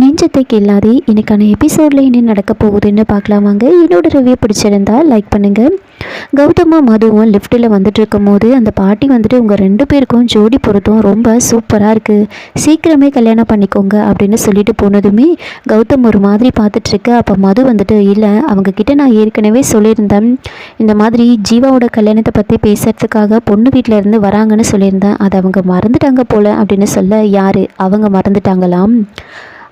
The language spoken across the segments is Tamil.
நெஞ்சத்தை கில்லாதே இன்னைக்கான எபிசோடில் என்ன நடக்க போகுதுன்னு பார்க்கலாம் வாங்க. என்னோட ரிவ்யூ பிடிச்சிருந்தா லைக் பண்ணுங்கள் கௌதமும் மதுவும் லிஃப்ட்டில் வந்துட்டு இருக்கும்போது அந்த பாட்டி வந்துட்டு உங்கள் ரெண்டு பேருக்கும் ஜோடி பொருத்தம் ரொம்ப சூப்பராக இருக்குது சீக்கிரமே கல்யாணம் பண்ணிக்கோங்க அப்படின்னு சொல்லிட்டு போனதுமே கௌதம் ஒரு மாதிரி பார்த்துட்ருக்கு அப்போ மது வந்துட்டு இல்லை அவங்கக்கிட்ட நான் ஏற்கனவே சொல்லியிருந்தேன். இந்த மாதிரி ஜீவாவோட கல்யாணத்தை பற்றி பேசுறதுக்காக பொண்ணு வீட்டில் இருந்து வராங்கன்னு சொல்லியிருந்தேன். அதை அவங்க மறந்துட்டாங்க போல் அப்படின்னு சொல்ல யார்? அவங்க மறந்துட்டாங்களாம்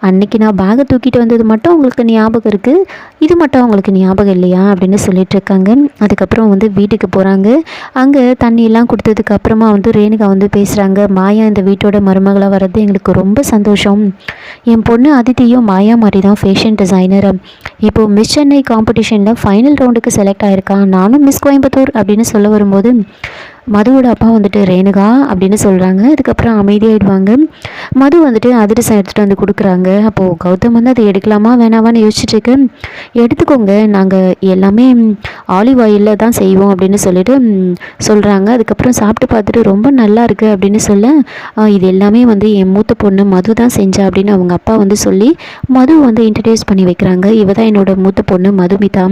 அன்னைக்கு நான் பேகை தூக்கிட்டு வந்தது மட்டும் உங்களுக்கு ஞாபகம் இருக்குது இது மட்டும் அவங்களுக்கு ஞாபகம் இல்லையா அப்படின்னு சொல்லிட்டு இருக்காங்க. அதுக்கப்புறம் வந்து வீட்டுக்கு போகிறாங்க அங்கே தண்ணியெல்லாம் கொடுத்ததுக்கு அப்புறமா வந்து ரேணுகா வந்து பேசுகிறாங்க மாயா இந்த வீட்டோட மருமகளாக வர்றது எங்களுக்கு ரொம்ப சந்தோஷம். என் பொண்ணு அதித்தியும் மாயா மாதிரி தான் ஃபேஷன் டிசைனர் இப்போது மிஸ் சென்னை காம்படிஷனில் ஃபைனல் ரவுண்டுக்கு செலக்ட் ஆயிருக்கான் நானும் மிஸ் கோயம்புத்தூர் அப்படின்னு சொல்ல வரும்போது மதுவோட அப்பா வந்துட்டு ரேணுகா அப்படின்னு சொல்கிறாங்க அதுக்கப்புறம் அமைதியாகிடுவாங்க மது வந்துட்டு அதிரசம் எடுத்துகிட்டு வந்து கொடுக்குறாங்க. அப்போது கௌதம் வந்து அதை எடுக்கலாமா? வேணாமான்னு யோசிச்சுட்டு எடுத்துக்கோங்க. நாங்கள் எல்லாமே ஆலிவ் ஆயிலில் தான் செய்வோம் அப்படின்னு சொல்லிட்டு சொல்கிறாங்க அதுக்கப்புறம் சாப்பிட்டு பார்த்துட்டு ரொம்ப நல்லா இருக்குது அப்படின்னு சொல்ல இது எல்லாமே வந்து என் மூத்த பொண்ணு மது தான் செஞ்சா அப்படின்னு அவங்க அப்பா வந்து சொல்லி மது வந்து இன்ட்ரடியூஸ் பண்ணி வைக்கிறாங்க. இவ தான் என்னோட மூத்த பொண்ணு மதுமிதா.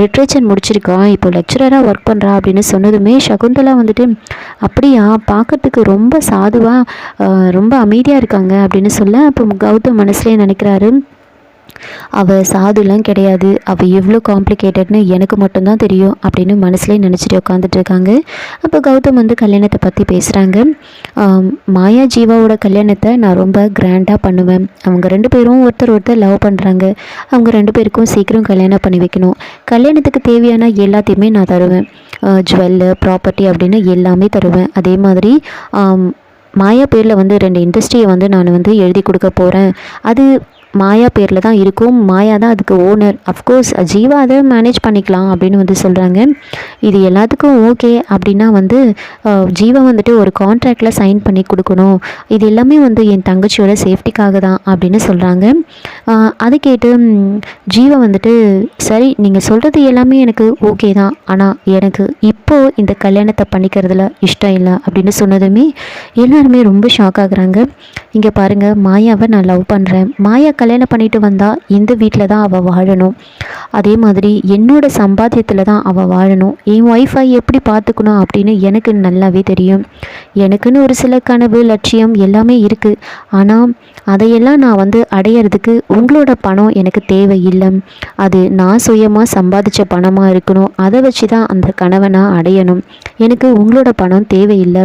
லிட்ரேச்சர் முடிச்சிருக்கா. இப்போ லெக்சரராக ஒர்க் பண்ணுறா அப்படின்னு சொன்னதுமே சகுந்தலா வந்துட்டு அப்படியா பார்க்கறதுக்கு ரொம்ப சாதுவாக ரொம்ப அமைதியாக இருக்காங்க அப்படின்னு சொல்ல அப்போ கௌதம் மனசுலேயே நினைக்கிறாரு. அவள் சாதுலாம் கிடையாது. அவள் எவ்வளோ காம்ப்ளிகேட்டட்னு எனக்கு மட்டும்தான் தெரியும் அப்படின்னு மனசுலேயே நினச்சிட்டு உட்காந்துட்டு இருக்காங்க அப்போ கௌதம் வந்து கல்யாணத்தை பற்றி பேசுகிறாங்க மாயா ஜீவாவோட கல்யாணத்தை நான் ரொம்ப கிராண்டாக பண்ணுவேன். அவங்க ரெண்டு பேரும் ஒருத்தர் ஒருத்தர் லவ் பண்ணுறாங்க அவங்க ரெண்டு பேருக்கும் சீக்கிரம் கல்யாணம் பண்ணி வைக்கணும். கல்யாணத்துக்கு தேவையான எல்லாத்தையுமே நான் தருவேன். ஜுவல்லு ப்ராப்பர்ட்டி அப்படின்னு எல்லாமே தருவேன். அதே மாதிரி மாயா பேரில் வந்து ரெண்டு இண்டஸ்ட்ரியை வந்து நான் வந்து எழுதி கொடுக்க போகிறேன் அது மாயா பேரில் தான் இருக்கும். மாயா தான் அதுக்கு ஓனர் அஃப்கோர்ஸ் ஜீவா அதை மேனேஜ் பண்ணிக்கலாம் அப்படின்னு வந்து சொல்கிறாங்க இது எல்லாத்துக்கும் ஓகே அப்படின்னா வந்து ஜீவா வந்துட்டு ஒரு கான்ட்ராக்டில் சைன் பண்ணி கொடுக்கணும். இது எல்லாமே வந்து என் தங்கச்சியோட சேஃப்டிக்காக தான் அப்படின்னு சொல்கிறாங்க அதை கேட்டு ஜீவா வந்துட்டு சரி நீங்கள் சொல்கிறது எல்லாமே எனக்கு ஓகே தான். ஆனால் எனக்கு இப்போது இந்த கல்யாணத்தை பண்ணிக்கிறதுல இஷ்டம் இல்லை அப்படின்னு சொன்னதுமே எல்லாருமே ரொம்ப ஷாக் ஆகுறாங்க. இங்கே பாருங்கள் மாயாவை நான் லவ் பண்ணுறேன் மாயா கல்யாணம் பண்ணிட்டு வந்தால் இந்த வீட்டில் தான் அவள் வாழணும். அதே மாதிரி என்னோடய சம்பாத்தியத்தில் தான் அவள் வாழணும். என் ஒய்ஃபை எப்படி பார்த்துக்கணும் அப்படின்னு எனக்கு நல்லாவே தெரியும். எனக்குன்னு ஒரு சில கனவு லட்சியம் எல்லாமே இருக்குது ஆனால் அதையெல்லாம் நான் வந்து அடையிறதுக்கு உங்களோட பணம் எனக்கு தேவையில்லை. அது நான் சுயமாக சம்பாதிச்ச பணமாக இருக்கணும். அதை வச்சு தான் அந்த கனவை நான் அடையணும். எனக்கு உங்களோட பணம் தேவையில்லை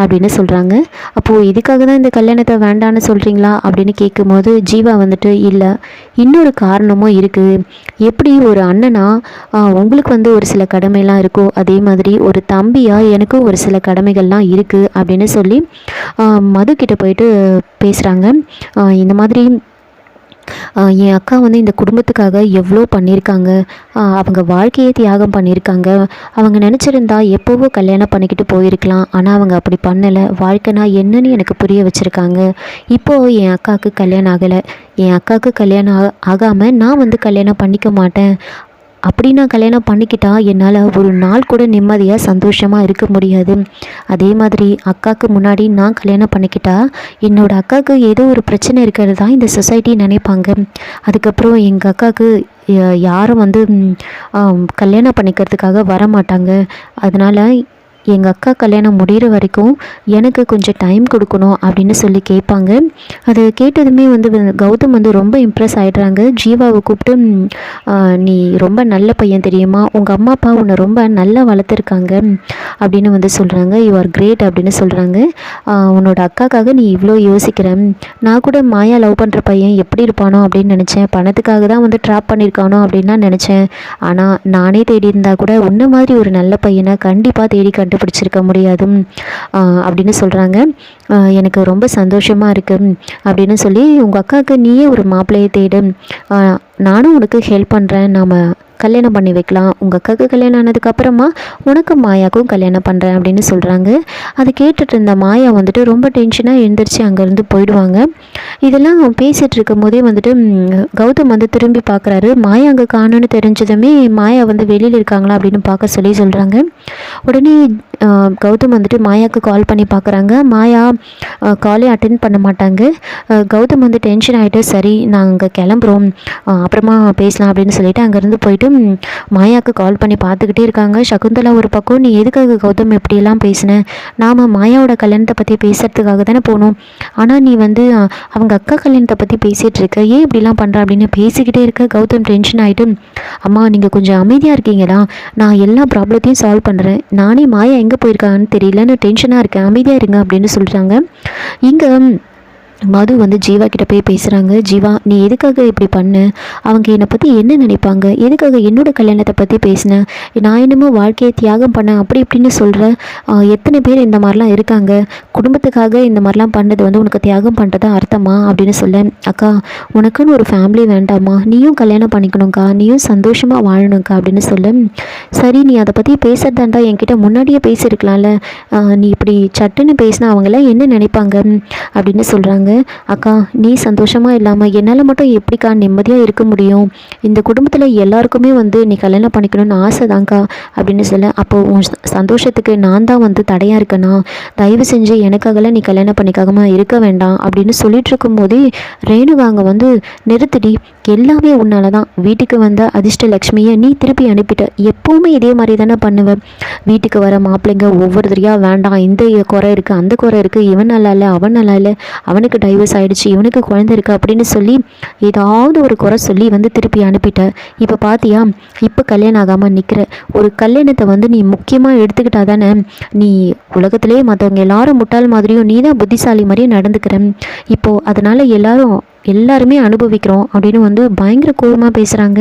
அப்படின்னு சொல்கிறாங்க அப்போது இதுக்காக தான் இந்த கல்யாணத்தை வேண்டான்னு சொல்கிறீங்களா அப்படின்னு கேட்கும்போது ஜீவா வந்துட்டு இல்லை இன்னொரு காரணமும் இருக்குது எப்படி ஒரு அண்ணனா உங்களுக்கு வந்து ஒரு சில கடமைலாம் இருக்கோ அதே மாதிரி ஒரு தம்பியாக எனக்கும் ஒரு சில கடமைகள்லாம் இருக்குது அப்படின்னு சொல்லி மதுக்கிட்ட போயிட்டு பேசுகிறாங்க இந்த மாதிரி என் அக்கா வந்து இந்த குடும்பத்துக்காக எவ்வளோ பண்ணியிருக்காங்க அவங்க வாழ்க்கையே தியாகம் பண்ணியிருக்காங்க அவங்க நினச்சிருந்தா எப்போவோ கல்யாணம் பண்ணிக்கிட்டு போயிருக்கலாம். ஆனால் அவங்க அப்படி பண்ணலை. வாழ்க்கைனா என்னன்னு எனக்கு புரிய வச்சுருக்காங்க. இப்போது என் அக்காவுக்கு கல்யாணம் ஆகலை. என் அக்காவுக்கு கல்யாணம் ஆ ஆகாமல் நான் வந்து கல்யாணம் பண்ணிக்க மாட்டேன். அப்படி நான் கல்யாணம் பண்ணிக்கிட்டா என்னால் ஒரு நாள் கூட நிம்மதியாக சந்தோஷமாக இருக்க முடியாது. அதே மாதிரி அக்காவுக்கு முன்னாடி நான் கல்யாணம் பண்ணிக்கிட்டா என்னோடய அக்காவுக்கு ஏதோ ஒரு பிரச்சனை இருக்கிறது தான் இந்த சொசைட்டி நினைப்பாங்க. அதுக்கப்புறம் எங்கள் அக்காவுக்கு யாரும் வந்து கல்யாணம் பண்ணிக்கிறதுக்காக வர மாட்டாங்க அதனால் எங்கள் அக்கா கல்யாணம் முடிகிற வரைக்கும் எனக்கு கொஞ்சம் டைம் கொடுக்கணும் அப்படின்னு சொல்லி கேட்பாங்க. அது கேட்டதுமே வந்து கௌதம் வந்து ரொம்ப இம்ப்ரெஸ் ஆகிடுறாங்க ஜீவாவை கூப்பிட்டு நீ ரொம்ப நல்ல பையன் தெரியுமா? உங்கள் அம்மா அப்பா உன்னை ரொம்ப நல்லா வளர்த்துருக்காங்க. அப்படின்னு வந்து சொல்கிறாங்க யூ ஆர் கிரேட் அப்படின்னு சொல்கிறாங்க உன்னோட அக்காக்காக நீ இவ்வளோ யோசிக்கிற. நான் கூட மாயா லவ் பண்ணுற பையன் எப்படி இருப்பானோ? அப்படின்னு நினச்சேன். பணத்துக்காக தான் வந்து ட்ராப் பண்ணியிருக்கானோ அப்படின்னு நான் நினச்சேன். ஆனால் நானே தேடி இருந்தால் கூட உன்ன மாதிரி ஒரு நல்ல பையனை கண்டிப்பாக தேடி கண்டுபிடிச்சிருக்க முடியாது அப்படின்னு சொல்கிறாங்க எனக்கு ரொம்ப சந்தோஷமாக இருக்கு அப்படின்னு சொல்லி உங்கள் அக்காவுக்கு நீயே ஒரு மாப்பிள்ளையை தேடு. நானும் உனக்கு ஹெல்ப் பண்ணுறேன் நாம் கல்யாணம் பண்ணி வைக்கலாம். உங்கள் அக்காவுக்கு கல்யாணம் ஆனதுக்கப்புறமா உனக்கு மாயாவுக்கும் கல்யாணம் பண்ணுறேன் அப்படின்னு சொல்கிறாங்க அதை கேட்டுட்டு இருந்த மாயா வந்துட்டு ரொம்ப டென்ஷனாக எழுந்திரிச்சு அங்கேருந்து போயிடுவாங்க. இதெல்லாம் பேசிகிட்டு இருக்கும் போதே வந்துட்டு கௌதம் வந்து திரும்பி பார்க்குறாரு மாயா அங்கே காணும்னு தெரிஞ்சதுமே மாயா வந்து வெளியில் இருக்காங்களா அப்படின்னு பார்க்க சொல்லி சொல்கிறாங்க உடனே கௌதம் வந்துட்டு மாயாவுக்கு கால் பண்ணி பார்க்குறாங்க மாயா காலே அட்டென்ட் பண்ண மாட்டாங்க. கௌதம் வந்து டென்ஷன் ஆகிட்டு சரி நாங்கள் கிளம்புறோம். அப்புறமா பேசலாம் அப்படின்னு சொல்லிட்டு அங்கேருந்து போயிட்டு மாயாவுக்கு கால் பண்ணி பார்த்துக்கிட்டே இருக்காங்க. சகுந்தலா ஒரு பக்கம் நீ எதுக்காக கௌதம் இப்படியெல்லாம் பேசின? நாம் மாயாவோட கல்யாணத்தை பற்றி பேசுகிறதுக்காக தானே போனோம். ஆனால் நீ வந்து அவங்க அக்கா கல்யாணத்தை பற்றி பேசிகிட்டு இருக்க. ஏன் இப்படிலாம் பண்ணுற அப்படின்னு பேசிக்கிட்டே இருக்க. கௌதம் டென்ஷன் ஆகிட்டு அம்மா நீங்கள் கொஞ்சம் அமைதியாக இருக்கீங்களா? நான் எல்லா ப்ராப்ளத்தையும் சால்வ் பண்ணுறேன் நானே மாயா எங்கே போயிருக்காங்கன்னு நான் டென்ஷனாக இருக்கேன். அமைதியாக இருங்க அப்படின்னு சொல்கிறாங்க இங்கே மது வந்து ஜீவா கிட்ட போய் பேசுகிறாங்க ஜீவா நீ எதுக்காக இப்படி பண்ண? அவங்க என்னை பற்றி என்ன நினைப்பாங்க? எதுக்காக என்னோட கல்யாணத்தை பற்றி பேசினேன் நான் என்னமோ வாழ்க்கையை தியாகம் பண்ணேன் அப்படி இப்படின்னு சொல்கிறேன் எத்தனை பேர் இந்த மாதிரிலாம் இருக்காங்க? குடும்பத்துக்காக இந்த மாதிரிலாம் பண்ணது வந்து உனக்கு தியாகம் பண்ணுறது அர்த்தமா அப்படின்னு சொல்ல அக்கா உனக்குன்னு ஒரு ஃபேமிலி வேண்டாமா நீயும் கல்யாணம் பண்ணிக்கணும்க்கா. நீயும் சந்தோஷமாக வாழணும்க்கா அப்படின்னு சொல்ல சரி நீ அதை பற்றி பேசுறதாண்டா என்கிட்ட முன்னாடியே பேசியிருக்கலாம்ல. நீ இப்படி சட்டுன்னு பேசினா அவங்களாம் என்ன நினைப்பாங்க? அப்படின்னு சொல்கிறாங்க அக்கா நீ சந்தோஷமாக இல்லாமல் என்னால் மட்டும் எப்படிக்கா நிம்மதியாக இருக்க முடியும்? இந்த குடும்பத்தில் எல்லாருக்குமே வந்து நீ கல்யாணம் பண்ணிக்கணும்னு ஆசை தான்க்கா அப்படின்னு சொல்ல அப்போ உன் சந்தோஷத்துக்கு நான் தான் வந்து தடையாக இருக்கேனா? தயவு செஞ்சு எனக்காகலாம் நீ கல்யாணம் பண்ணிக்காம இருக்க வேண்டாம் அப்படின்னு சொல்லிட்டு இருக்கும்போதே ரேணுகா அங்கே வந்து நிறுத்திடி. எல்லாமே உன்னால தான் வீட்டுக்கு வந்த அதிர்ஷ்ட லக்ஷ்மியை நீ திருப்பி அனுப்பிட்ட. எப்போவுமே இதே மாதிரி தானே பண்ணுவ. வீட்டுக்கு வர மாப்பிள்ளைங்க ஒவ்வொருத்தரையாக வேண்டாம் இந்த குறை இருக்குது அந்த குறை இருக்குது இவன் நல்லா இல்லை அவன் நல்லா இல்லை. அவனுக்கு டைவர்ஸ் ஆகிடுச்சு இவனுக்கு குழந்தை இருக்குது அப்படின்னு சொல்லி ஏதாவது ஒரு குறை சொல்லி வந்து திருப்பி அனுப்பிட்ட. இப்போ பார்த்தியா இப்போ கல்யாணம் ஆகாமல் நிற்கிற ஒரு கல்யாணத்தை வந்து நீ முக்கியமாக எடுத்துக்கிட்டா தானே? நீ உலகத்திலேயே மற்றவங்க எல்லாரும் முட்டாள் மாதிரியும் நீ தான் புத்திசாலி மாதிரியும் நடந்துக்கிறேன். இப்போது அதனால் எல்லாரும் எல்லாருமே அனுபவிக்கிறோம் அப்படின்னு வந்து பயங்கர கோபமாக பேசுகிறாங்க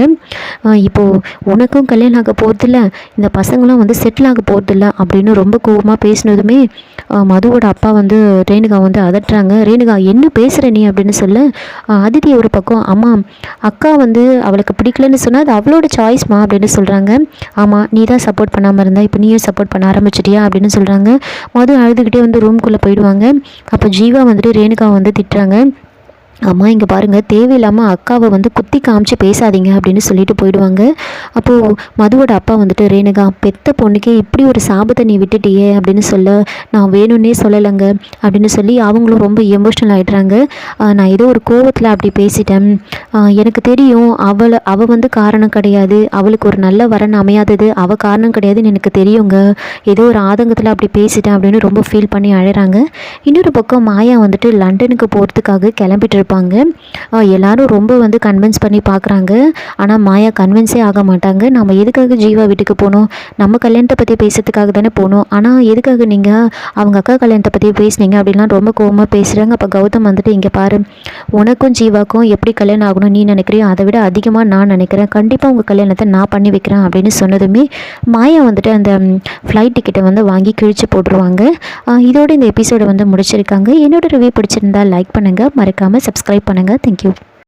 இப்போது உனக்கும் கல்யாணம் ஆக போகிறதில்ல இந்த பசங்களும் வந்து செட்டில் ஆக போகிறதில்ல அப்படின்னு ரொம்ப கோபமாக பேசினதுமே மதுவோட அப்பா வந்து ரேணுகா வந்து அதட்டுறாங்க. ரேணுகா என்ன பேசுகிற நீ? அப்படின்னு சொல்ல அதிதி ஒரு பக்கம் அம்மா அக்கா வந்து அவளுக்கு பிடிக்கலன்னு சொன்னால் அது அவளோட சாய்ஸ்மா அப்படின்னு சொல்கிறாங்க ஆமாம் நீ தான் சப்போர்ட் பண்ணாமல் இருந்தா இப்போ நீயும் சப்போர்ட் பண்ண ஆரம்பிச்சிட்டியா? அப்படின்னு சொல்கிறாங்க மது அழுதுகிட்டே வந்து ரூம்குள்ளே போயிடுவாங்க. அப்போ ஜீவா வந்துட்டு ரேணுகா வந்து திட்டுறாங்க. அம்மா இங்கே பாருங்கள் தேவையில்லாமல் அக்காவை வந்து குத்தி காமிச்சு பேசாதீங்க அப்படின்னு சொல்லிட்டு போயிடுவாங்க. அப்போது மதுவோட அப்பா வந்துட்டு ரேணுகா பெத்த பொண்ணுக்கே இப்படி ஒரு சாபத்தை நீ விட்டுட்டியே அப்படின்னு சொல்ல நான் வேணும்னே சொல்லலைங்க அப்படின்னு சொல்லி அவங்களும் ரொம்ப எமோஷ்னல் ஆகிடுறாங்க நான் ஏதோ ஒரு கோவத்தில் அப்படி பேசிட்டேன். எனக்கு தெரியும் அவளை அவள் வந்து காரணம் கிடையாது. அவளுக்கு ஒரு நல்ல வரன் அமையாதது. அவள் காரணம் கிடையாதுன்னு எனக்கு தெரியுங்க. ஏதோ ஒரு ஆதங்கத்தில் அப்படி பேசிட்டேன் அப்படின்னு ரொம்ப ஃபீல் பண்ணி அழகிறாங்க இன்னொரு பக்கம் மாயா வந்துட்டு லண்டனுக்கு போகிறதுக்காக கிளம்பிட்டு இருப்பாங்க. எல்லாரும் ரொம்ப வந்து கன்வின்ஸ் பண்ணி பார்க்குறாங்க ஆனால் மாயா கன்வின்ஸே ஆக மாட்டாங்க. நம்ம எதுக்காக ஜீவா வீட்டுக்கு போகணும் நம்ம கல்யாணத்தை பற்றி பேசுறதுக்காக தானே போகணும் ஆனால் எதுக்காக நீங்கள் அவங்க அக்கா கல்யாணத்தை பற்றி பேசுனீங்க அப்படின்லாம் ரொம்ப கோவமாக பேசுகிறாங்க அப்போ கௌதம் வந்துட்டு இங்கே பாரு உனக்கும் ஜீவாக்கும் எப்படி கல்யாணம் ஆகணும் நீ நினைக்கிறியோ அதை விட அதிகமாக நான் நினைக்கிறேன். கண்டிப்பாக உங்கள் கல்யாணத்தை நான் பண்ணி வைக்கிறேன் அப்படின்னு சொன்னதுமே மாயா வந்துட்டு அந்த ஃப்ளைட் டிக்கெட்டை வந்து வாங்கி கிழிச்சு போட்டுருவாங்க. இதோடு இதோட இந்த எபிசோடை வந்து முடிச்சிருக்காங்க. என்னோட ரிவ்யூ பிடிச்சிருந்தா லைக் பண்ணுங்கள் மறக்காமல் சப்ஸ்கிரைப் பண்ணுங்கள் தேங்க்யூ